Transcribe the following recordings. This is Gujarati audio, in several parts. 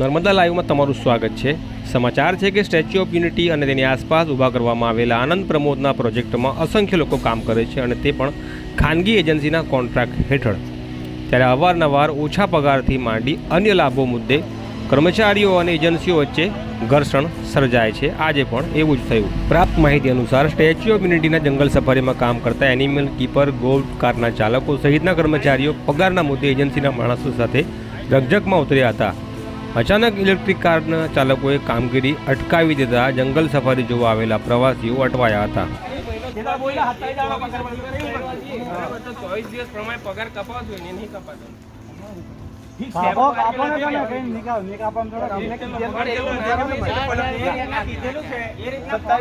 નર્મદા લાઈવમાં તમારું સ્વાગત છે. સમાચાર છે કે સ્ટેચ્યુ ઓફ યુનિટી અને તેની આસપાસ ઊભા કરવામાં આવેલા આનંદ પ્રમોદના પ્રોજેક્ટમાં અસંખ્ય લોકો કામ કરે છે અને તે પણ ખાનગી એજન્સીના કોન્ટ્રાક્ટ હેઠળ. ત્યારે અવારનવાર ઓછા પગારથી માંડી અન્ય લાભો મુદ્દે કર્મચારીઓ અને એજન્સીઓ વચ્ચે ઘર્ષણ સર્જાય છે. આજે પણ એવું જ થયું. પ્રાપ્ત માહિતી અનુસાર સ્ટેચ્યુ ઓફ યુનિટીના જંગલ સફારીમાં કામ કરતા એનિમલ કીપર, ગોલ્ડ કારના ચાલકો સહિતના કર્મચારીઓ પગારના મુદ્દે એજન્સીના માણસો સાથે રકઝકમાં ઉતર્યા હતા. અચાનક ઇલેક્ટ્રિક કારના ચાલકોએ કામગીરી અટકાવી દેતા જંગલ સફારી જોવા આવેલા પ્રવાસીઓ અટવાયા હતા. ચોવીસ દિવસ પ્રમાણે પગાર નહીં કપાતો. કાપો કાપો ને તમે કઈ નિકાલ નિકાપમ થોડા અમને કીધેલું પગાર જેવું કીધેલું છે એ રીતના પગાર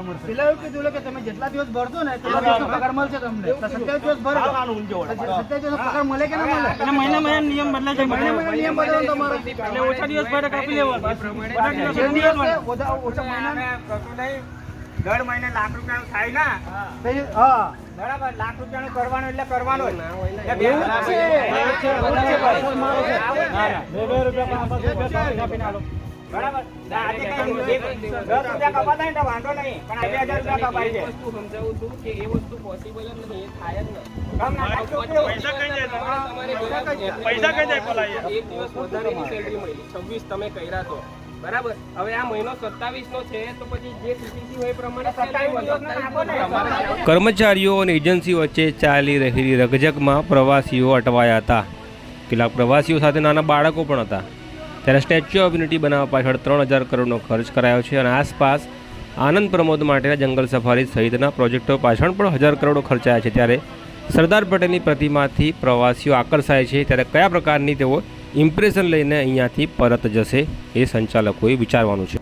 મળશે. પેલા એવું કીધું કે તમે જેટલા દિવસ ભરશો ને તેટલા પગાર મળશે તમને. સત્યાવીસ દિવસ ભરો. સત્યાવીસ પગાર મળે કે ના મળે? અને મહિને મહિને નિયમ બદલાય છે મહિના મહિના નિયમ બદલવાનો તમારો એટલે ઓછા દિવસ ભરે કાપી લેવા ઓછા ઓછા મહિના કશું નહીં દર મહિને લાખ રૂપિયાનું થાય ના? હા. બરાબર લાખ રૂપિયાનું કરવાનું એટલે કરવાનું. બરાબર. વાંધો નહીં. પણ આજે હજાર રૂપિયા કપાય છે. સમજાવું છું કે એ વસ્તુ પોસિબલ જ નહીં એ થાય જ નહીં? પૈસા કઈ જાય પૈસા કઈ જાય? એક દિવસ વધારેની સેલરી મળી. છવ્વીસ તમે કર્યા તો. બરાબર. હવે આ મહિનો સત્તાવીસ નો છે તો પછી જે સીસીસી હોય પ્રમાણે. કર્મચારીઓ અને એજન્સી વચ્ચે ચાલી રહેલી રગજગમાં પ્રવાસીઓ અટવાયા હતા કેટલાક પ્રવાસીઓ સાથે નાના બાળકો પણ હતા. ત્યારે સ્ટેચ્યુ ઓફ યુનિટી બનાવવા પાછળ ત્રણ હજાર કરોડનો ખર્ચ કરાયો છે અને આસપાસ આનંદ પ્રમોદ માટેના જંગલ સફારી સહિતના પ્રોજેક્ટો પાછળ પણ હજાર કરોડો ખર્ચાયા છે. ત્યારે સરદાર પટેલની પ્રતિમાથી પ્રવાસીઓ આકર્ષાય છે. ત્યારે કયા પ્રકારની તેઓ ઇમ્પ્રેશન લઈને અહીંયાથી પરત જશે એ સંચાલકોએ વિચારવાનું છે.